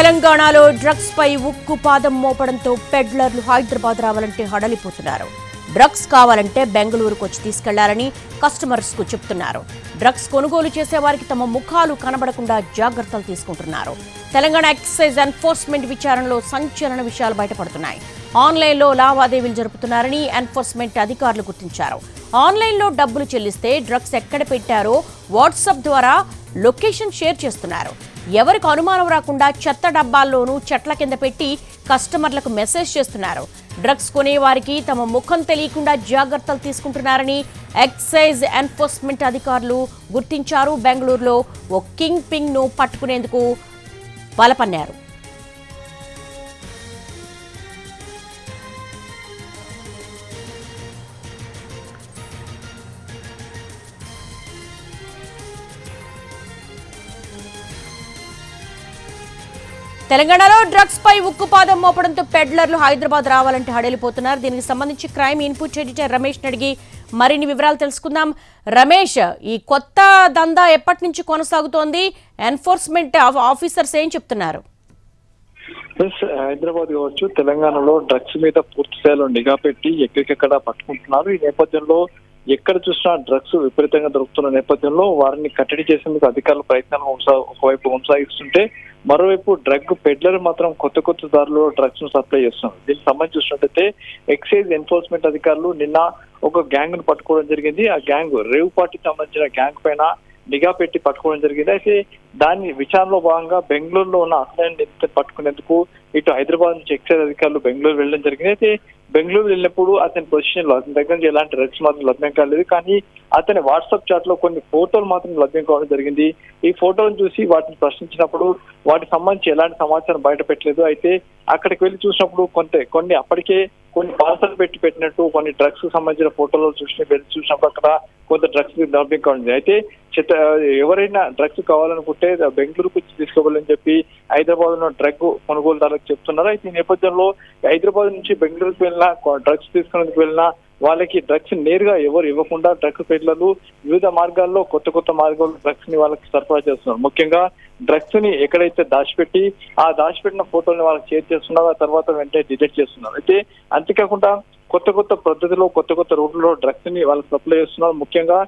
తెలంగాణలో డ్రగ్స్ పై ఉక్కు పాదం మోపడంతో పెడ్లర్లు హైదరాబాద్ రావాలంటే హడలిపోతున్నారు. డ్రగ్స్ కావాలంటే బెంగళూరుకు వచ్చి తీసుకెళ్ళాలని కస్టమర్స్కు చెప్తున్నారు. డ్రగ్స్ కొనుగోలు చేసే వారికి తమ ముఖాలు కనబడకుండా జాగ్రత్తలు తీసుకుంటున్నారు. తెలంగాణ ఎక్సైజ్ ఎన్ఫోర్స్మెంట్ విచారణలో సంచలన విషయాలు బయటపడుతున్నాయి. ఆన్లైన్లో లావాదేవీలు జరుపుతున్నారని ఎన్ఫోర్స్మెంట్ అధికారులు గుర్తించారు. ఆన్లైన్లో డబ్బులు చెల్లిస్తే డ్రగ్స్ ఎక్కడ పెట్టారో వాట్సాప్ ద్వారా లొకేషన్ షేర్ చేస్తున్నారు. ఎవరికి అనుమానం రాకుండా చెత్త డబ్బాల్లోనూ చెట్ల కింద పెట్టి కస్టమర్లకు మెసేజ్ చేస్తున్నారు. డ్రగ్స్ కొనేవారికి తమ ముఖం తెలియకుండా జాగ్రత్తలు తీసుకుంటున్నారని ఎక్సైజ్ ఎన్ఫోర్స్మెంట్ అధికారులు గుర్తించారు. బెంగళూరులో ఓ కింగ్ పింగ్ను పట్టుకునేందుకు బలపన్నారు. తెలంగాణలో డ్రగ్స్ పై ఉక్కుపాదం మోపడంతో పెడ్లర్లు హైదరాబాద్ రావాలంటే హడలిపోతున్నారు. దీనికి సంబంధించి క్రైమ్ ఇన్పుట్ ఎడిటర్ రమేష్ అడిగి మరిన్ని వివరాలు తెలుసుకుందాం. రమేష్ ఈ కొత్త దందా ఎప్పటి నుంచి కొనసాగుతోంది? ఎన్ఫోర్స్మెంట్ ఆఫీసర్స్ ఏం చెప్తున్నారు? హైదరాబాద్ కావచ్చు తెలంగాణలో డ్రగ్స్ మీద పూర్తి స్థాయిలో నిఘా పెట్టి ఎక్కడికెక్కడ పట్టుకుంటున్నారు. ఈ నేపథ్యంలో ఎక్కడ చూసినా డ్రగ్స్ విపరీతంగా దొరుకుతున్న నేపథ్యంలో వారిని కట్టడి చేసేందుకు అధికారులు ప్రయత్నాలు ఒకవైపు కొనసాగిస్తుంటే మరోవైపు డ్రగ్ పెడ్లర్ మాత్రం కొత్త కొత్త దారిలో డ్రగ్స్ను సప్లై చేస్తున్నారు. దీనికి సంబంధించి చూసినట్టయితే ఎక్సైజ్ ఎన్ఫోర్స్మెంట్ అధికారులు నిన్న ఒక గ్యాంగ్ను పట్టుకోవడం జరిగింది. ఆ గ్యాంగ్ రేవు పార్టీకి సంబంధించిన గ్యాంగ్ పైన నిఘా పెట్టి పట్టుకోవడం జరిగింది. అయితే దాని విచారణలో భాగంగా బెంగళూరులో ఉన్న అసలైన పట్టుకునేందుకు ఇటు హైదరాబాద్ నుంచి ఎక్సైజ్ అధికారులు బెంగళూరు వెళ్ళడం జరిగింది. అయితే బెంగళూరు వెళ్ళినప్పుడు అతని పొజిషన్లో అతని దగ్గర నుంచి ఎలాంటి డ్రగ్స్ మాత్రం లభ్యం కాలేదు. కానీ అతని వాట్సాప్ చాట్లో కొన్ని ఫోటోలు మాత్రం లభ్యం కావడం జరిగింది. ఈ ఫోటోలను చూసి వాటిని ప్రశ్నించినప్పుడు వాటికి సంబంధించి ఎలాంటి సమాచారం బయట పెట్టలేదు అయితే అక్కడికి వెళ్ళి చూసినప్పుడు కొంత కొన్ని అప్పటికే కొన్ని పార్సల్ పెట్టి పెట్టినట్టు కొన్ని డ్రగ్స్కు సంబంధించిన ఫోటోలు చూసి వెళ్ళి చూసినప్పుడు అక్కడ కొంత డ్రగ్స్ లభ్యం కావడం అయితే చిత్ర ఎవరైనా డ్రగ్స్ కావాలనుకుంటే బెంగళూరుకు వచ్చి తీసుకోవాలని చెప్పి హైదరాబాద్లో డ్రగ్ కొనుగోలుదారులకు చెప్తున్నారు. అయితే ఈ నేపథ్యంలో హైదరాబాద్ నుంచి బెంగళూరుకు వెళ్ళినా డ్రగ్స్ తీసుకునేందుకు వెళ్ళినా వాళ్ళకి డ్రగ్స్ నేరుగా ఎవరు ఇవ్వకుండా డ్రగ్స్ పెడ్లర్లు వివిధ మార్గాల్లో కొత్త కొత్త మార్గాల్లో డ్రగ్స్ని వాళ్ళకి సరఫరా చేస్తున్నారు. ముఖ్యంగా డ్రగ్స్ని ఎక్కడైతే దాచిపెట్టి ఆ దాచిపెట్టిన ఫోటోని వాళ్ళకి షేర్ చేస్తున్నారు ఆ తర్వాత వెంటనే డిలీట్ చేస్తున్నారు. అయితే అంతేకాకుండా కొత్త కొత్త పద్ధతిలో కొత్త కొత్త రూట్లలో డ్రగ్స్ని వాళ్ళకి సప్లై చేస్తున్నారు. ముఖ్యంగా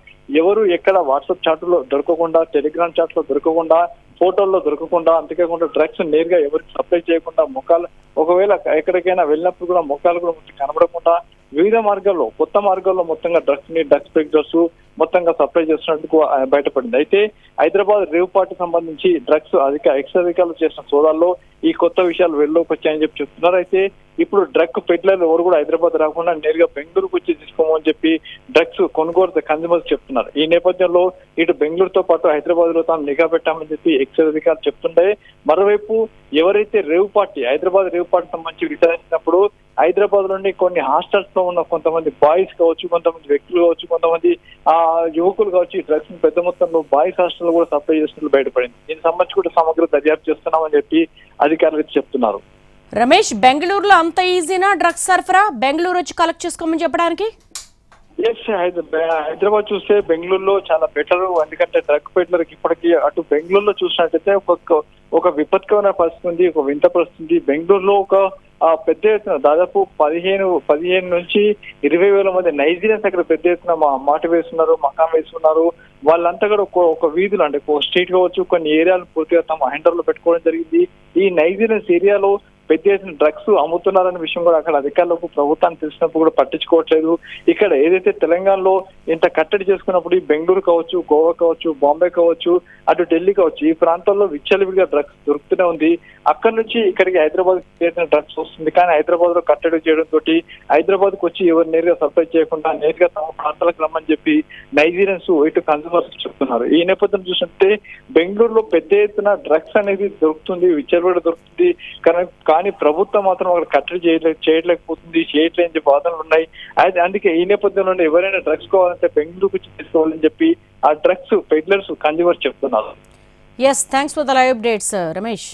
ఎవరు ఎక్కడ వాట్సాప్ చాట్లో దొరకకుండా టెలిగ్రామ్ చాట్లో దొరకకుండా ఫోటోల్లో దొరకకుండా అంతేకాకుండా డ్రగ్స్ నేరుగా ఎవరికి సప్లై చేయకుండా ముఖాలు ఒకవేళ ఎక్కడికైనా వెళ్ళినప్పుడు కూడా ముఖాలు కూడా కనబడకుండా వివిధ మార్గాల్లో కొత్త మార్గాల్లో మొత్తంగా డ్రగ్స్ని డ్రగ్స్ పెక్టర్స్ మొత్తంగా సప్లై చేస్తున్నట్టుకు బయటపడింది. అయితే హైదరాబాద్ రేవ్ పార్టీ సంబంధించి డ్రగ్స్ అధిక ఎక్స్ అధికారులు చేసిన సోదాల్లో ఈ కొత్త విషయాలు వెళ్ళలోకి వచ్చాయని చెప్పి చెప్తున్నారు. అయితే ఇప్పుడు డ్రగ్ పెట్లర్లు ఎవరు కూడా హైదరాబాద్ రాకుండా నేరుగా బెంగళూరుకు వచ్చి తీసుకోమని చెప్పి డ్రగ్స్ కొనుగోలు కన్జ్యూమర్స్ చెప్తున్నారు. ఈ నేపథ్యంలో ఇటు బెంగళూరుతో పాటు హైదరాబాద్లో తాను నిఘా పెట్టామని చెప్పి ఎక్సైజ్ అధికారులు చెప్తుంటే మరోవైపు ఎవరైతే rave party Hyderabad rave party సంబంధించి విచారించినప్పుడు హైదరాబాద్లోని కొన్ని హాస్టల్స్లో ఉన్న కొంతమంది బాయ్స్ కావచ్చు కొంతమంది వ్యక్తులు కావచ్చు కొంతమంది ఆ యువకులు కావచ్చు ఈ డ్రగ్స్ పెద్ద మొత్తంలో బాయ్స్ హాస్టల్ కూడా సప్లై చేస్తున్నట్లు బయటపడింది. దీనికి సంబంధించి కూడా సమగ్ర దర్యాప్తు చేస్తున్నామని చెప్పి అధికారులు చెప్తున్నారు. రమేష్ బెంగళూరులో అంత ఈజీనా డ్రగ్స్ సరఫరా? బెంగళూరు వచ్చి కలెక్ట్ చేసుకోమని చెప్పడానికి? ఎస్ హైదరాబాద్ చూస్తే బెంగళూరులో చాలా బెటర్. ఎందుకంటే డ్రగ్ పెట్లర్కి ఇప్పటికీ అటు బెంగళూరులో చూసినట్టయితే ఒక ఒక విపత్కరమైన పరిస్థితి ఉంది ఒక వింత పరిస్థితి బెంగళూరులో ఒక పెద్ద ఎత్తున దాదాపు పదిహేను పదిహేను నుంచి ఇరవై వేల మంది నైజీరియన్స్ అక్కడ పెద్ద ఎత్తున మా మాట వేస్తున్నారు మకాం వేస్తున్నారు. వాళ్ళంతా కూడా ఒక ఒక వీధులు అంటే ఒక స్ట్రీట్ కావచ్చు కొన్ని ఏరియాలు పూర్తిగా తమ హెండర్లో లో పెట్టుకోవడం జరిగింది. ఈ నైజీరియన్స్ ఏరియాలో పెద్ద ఎత్తున డ్రగ్స్ అమ్ముతున్నారనే విషయం కూడా అక్కడ అధికారులకు ప్రభుత్వానికి తెలిసినప్పుడు కూడా పట్టించుకోవట్లేదు. ఇక్కడ ఏదైతే తెలంగాణలో ఇంత కట్టడి చేసుకున్నప్పుడు ఈ బెంగళూరు కావచ్చు గోవా కావచ్చు బాంబే కావచ్చు అటు ఢిల్లీ కావచ్చు ఈ ప్రాంతాల్లో విచ్చలవిడిగా డ్రగ్స్ దొరుకుతూనే ఉంది. అక్కడి నుంచి ఇక్కడికి హైదరాబాద్ చేసిన డ్రగ్స్ వస్తుంది. కానీ హైదరాబాద్లో కట్టడి చేయడం తోటి హైదరాబాద్కు వచ్చి ఎవరు నేరుగా సప్లై చేయకుండా నేరుగా తమ ప్రాంతాలకు రమ్మని చెప్పి నైజీరియన్స్ ఇటు కన్సూమర్స్ చెప్తున్నారు. ఈ నేపథ్యం చూసినట్టే బెంగళూరులో పెద్ద ఎత్తున డ్రగ్స్ అనేది దొరుకుతుంది విచ్చలవిడ దొరుకుతుంది. కానీ కానీ ప్రభుత్వం మాత్రం అక్కడ కట్టడి చేయలే చేయలేకపోతుంది చేయట్లేని బాధలు ఉన్నాయి. అయితే అందుకే ఈ నేపథ్యంలో ఎవరైనా డ్రగ్స్ కావాలంటే బెంగళూరుకు వచ్చి తీసుకోవాలని చెప్పి ఆ డ్రగ్స్ పెడ్లర్స్ కన్జ్యూమర్స్ చెప్తున్నారు. Yes thanks for the live updates Ramesh